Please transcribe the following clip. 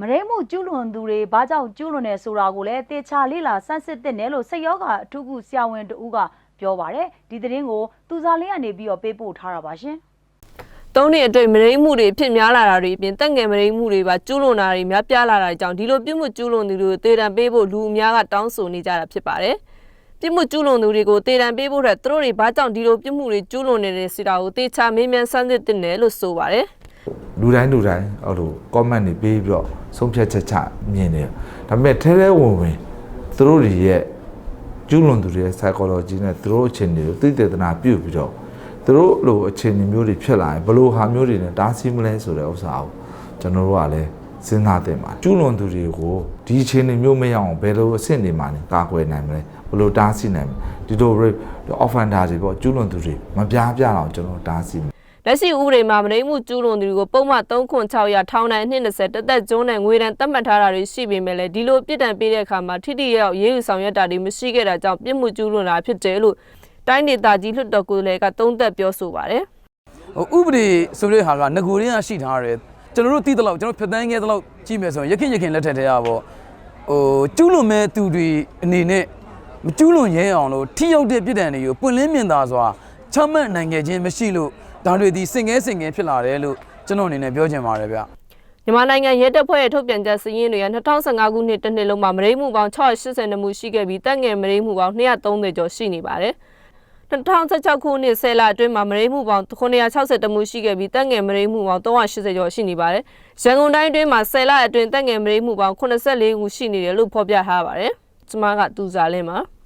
မရိမှုကျူးလွန်သူတွေဘာကြောင့်ကျူးလွန်နေဆိုတာကိုလည်းတေချာလေးလာစမ်းစစ်တဲ့နယ်လို့စိတ်ရောကအထူးကုဆရာဝန်တဦးကပြောပါတယ်ဒီသတင်းကိုသူစားလေးကနေပြီးတော့ပေးပို့ထားတာပါရှင်သုံးနှစ်အတွင်းမရိမှုတွေဖြစ်များလာတာတွေအပြင်တက်ငယ်မရိမှုတွေပါကျူးလွန်တာတွေများပြားလာတာကြောင့်ဒီလိုပြစ်မှုကျူးလွန်သူတွေကိုတေတံပေးဖို့လူအများကတောင်းဆိုနေကြတာဖြစ်ပါတယ်ပြစ်မှုကျူးလွန်သူတွေကိုတေတံပေးဖို့ထက်သူတို့တွေဘာကြောင့်ဒီလိုပြစ်မှုတွေကျူးလွန်နေတယ်ဆိုတာကိုတေချာမေးမြန်းစမ်းစစ်တင်တယ်လို့ဆိုပါတယ် လူတိုင်းလူတိုင်းဟိုလို comment တွေပေးပြီးတော့ဆုံးဖြတ်ချက်ချမြင်တယ်ဒါပေမဲ့ထဲထဲဝင်ဝင်သူတို့တွေရဲ့ကျူးလွန်သူတွေရဲ့ psychology နဲ့သူတို့အခြေအနေကိုသိတဲ့သနာပြုတ်ပြီးတော့သူတို့လိုအခြေအနေမျိုးတွေဖြစ်လာရင်ဘယ်လိုဟာမျိုးတွေနဲ့တားဆီးမလဲဆိုတဲ့ဥစ္စာကိုကျွန်တော်တို့ကလည်းစဉ်းစားသင့်ပါကျူးလွန်သူတွေကိုဒီအခြေအနေမျိုးမရအောင်ဘယ်လိုအဆင့်တွေမှာနေကာကွယ်နိုင်မလဲဘယ်လိုတားဆီးနိုင်မလဲဒီလို offender တွေပေါ့ကျူးလွန်သူတွေမပြားပြားအောင်ကျွန်တော်တို့တားဆီးမယ် လက်ရှိဥပဒေမှာမရိမှုကျူးလွန်သူတွေကိုပုံမှန်30600ထောင်ဒဏ်နှစ်20တက်သက်ကျုံးနဲ့ငွေဒဏ်သတ်မှတ်ထားတာတွေရှိပေမဲ့လည်းဒီလိုပြစ်ဒဏ်ပေးတဲ့အခါမှာထိထိရောက်ရေးယူဆောင်ရွက်တာတွေမရှိခဲ့တာကြောင့်ပြစ်မှုကျူးလွန်တာဖြစ်တယ်လို့တိုင်းဒေသကြီးလွှတ်တော်ကိုယ်စားလှယ်ကသုံးသပ်ပြောဆိုပါတယ်ဟိုဥပဒေဆိုတဲ့ဟာကငကိုရင်းကရှိထားတယ်ကျွန်တော်တို့သိတဲ့လောက်ကျွန်တော်ဖြတ်တန်းခဲ့တဲ့လောက်ကြည့်မယ်ဆိုရင်ရခင်ရခင်လက်ထက်တည်းကပေါ့ဟိုကျူးလွန်မဲ့သူတွေအနေနဲ့မကျူးလွန်ရဲအောင်လို့ထိရောက်တဲ့ပြည်တံတွေကိုပွင့်လင်းမြင်သာစွာချမှတ်နိုင်ခဲ့ခြင်းမရှိလို့ ဒါတွေဒီစင်ငဲစင်ငဲဖြစ်လာတယ်လို့ကျွန်တော်အနေနဲ့ပြောချင်ပါတယ်ဗျမြန်မာနိုင်ငံရဲတပ်ဖွဲ့ရဲ့ထုတ်ပြန်ချက်စည်းရင်းတွေက2015ခုနှစ်တစ်နှစ်လုံးမှာမရိမှုပေါင်း680မှုရှိခဲ့ပြီးတပ်ငယ်မရိမှုပေါင်း230ကျော်ရှိနေပါတယ်2016ခုနှစ်10လအတွင်းမှာမရိမှုပေါင်း960မှုရှိခဲ့ပြီးတပ်ငယ်မရိမှုပေါင်း380ကျော်ရှိနေပါတယ်။ရန်ကုန်တိုင်းအတွင်းမှာ10လအတွင်းတပ်ငယ်မရိမှုပေါင်း84ခုရှိနေတယ်လို့ဖော်ပြထားပါတယ်။ကျွန်မကသူစားလင်းပါ။